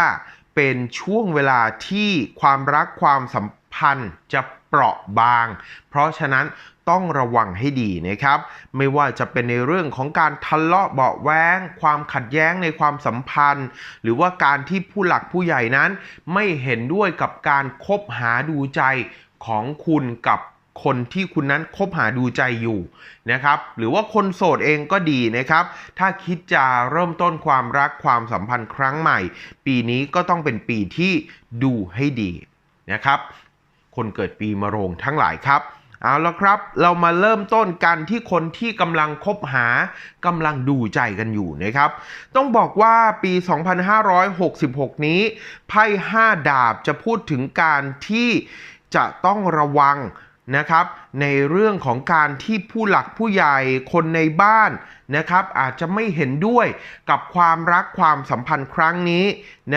่าเป็นช่วงเวลาที่ความรักความสัมพันธ์จะเปราะบาง เพราะฉะนั้นต้องระวังให้ดีนะครับ ไม่ว่าจะเป็นในเรื่องของการทะเลาะเบาแว้งความขัดแย้งในความสัมพันธ์ หรือว่าการที่ผู้หลักผู้ใหญ่นั้น ไม่เห็นด้วยกับการคบหาดูใจของคุณกับ คนที่คุณนั้นคบหาดูใจอยู่นะครับหรือว่าคนโสดเองก็ดีนะครับ ถ้าคิดจะเริ่มต้นความรักความสัมพันธ์ครั้งใหม่ ปีนี้ก็ต้องเป็นปีที่ดูให้ดีนะครับ คนเกิดปีมะโรงทั้งหลายครับเอาละครับ เรามาเริ่มต้นกันที่คนที่กำลังคบหากำลังดูใจกันอยู่นะครับ ต้องบอกว่าปี 2566 นี้ไพ่5ดาบจะพูดถึงการที่จะต้องระวัง นะครับ ในเรื่องของการที่ผู้หลักผู้ใหญ่คนในบ้านนะครับ อาจจะไม่เห็นด้วยกับความรักความสัมพันธ์ครั้งนี้นะ